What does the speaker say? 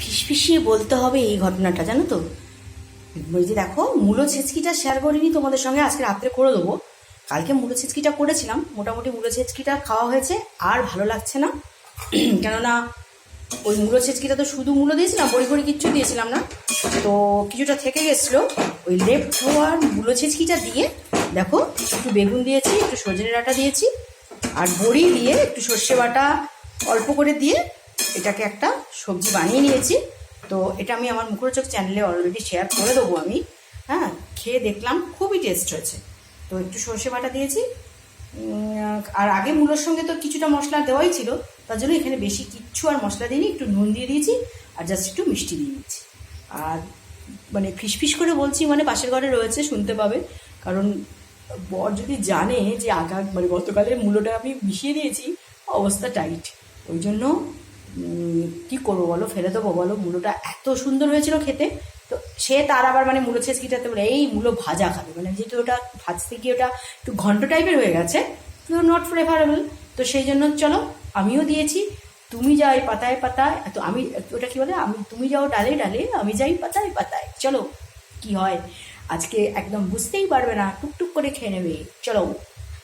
ফিসফিসিয়ে বলতে হবে এই ঘটনাটা, জানো তো? ওই যে দেখো, মূলো ছেচকিটা শেয়ার করিনি তোমাদের সঙ্গে, আজকে রাত্রে করে দেবো। কালকে মূলো ছেচকিটা করেছিলাম, মোটামুটি মূলো ছেচকিটা খাওয়া হয়েছে, আর ভালো লাগছে না। কেননা, ওই মূলো ছেচকিটা তো শুধু মূলো দিয়েছিলাম বড়ি বড়ি কিচ্ছু দিয়েছিলাম না। তো কিছুটা থেকে গেছিল, ওই লেফট হওয়ার মূলো ছেচকিটা দিয়ে, দেখো, একটু বেগুন দিয়েছি, একটু সজনে ডাঁটা দিয়েছি, আর বড়ি দিয়ে একটু সর্ষে বাটা অল্প করে দিয়ে এটাকে একটা সবজি বানিয়ে নিয়েছি। তো এটা আমি আমার মুখরোচক চ্যানেলে অলরেডি শেয়ার করে দেবো আমি। হ্যাঁ খেয়ে দেখলাম খুবই টেস্ট হয়েছে। তো একটু সর্ষে বাটা দিয়েছি। আর আগে মূলোর সঙ্গে তো কিছুটা মশলা দেওয়াই ছিল, তার জন্য এখানে বেশি কিচ্ছু আর মশলা দিইনি, একটু নুন দিয়ে দিয়েছি আর জাস্ট একটু মিষ্টি দিয়ে দিয়েছি। আর মানে ফিসফিস করে বলছি মানে পাশের ঘরে রয়েছে, শুনতে পাবে। কারণ বর যদি জানে যে আগা মানে গতকালে মূলোটা আমি মিশিয়ে দিয়েছি, অবস্থা টাইট ওই জন্য কি করব বলো? ফেলে দেবো বলো? মূলোটা এত সুন্দর হয়েছিল খেতে। তো সে তার আবার মানে মূলো ছেঁচকিটাতে বলে, এই মূলো ভাজা খাবে। মানে যেহেতু ওটা ভাজতে গিয়ে ওটা একটু ঘন্ট টাইপের হয়ে গেছে, তো নট প্রেফারেবল তো সেই জন্য চলো, আমিও দিয়েছি। তুমি যাও এই পাতায় পাতায়, তো আমি, ওটা কি বলে? আমি, তুমি যাও ডালে ডালে, আমি যাই পাতায় পাতায়। চলো, কি হয়? আজকে একদম বুঝতেই পারবে না, টুকটুক করে খেয়ে নেবে। চলো।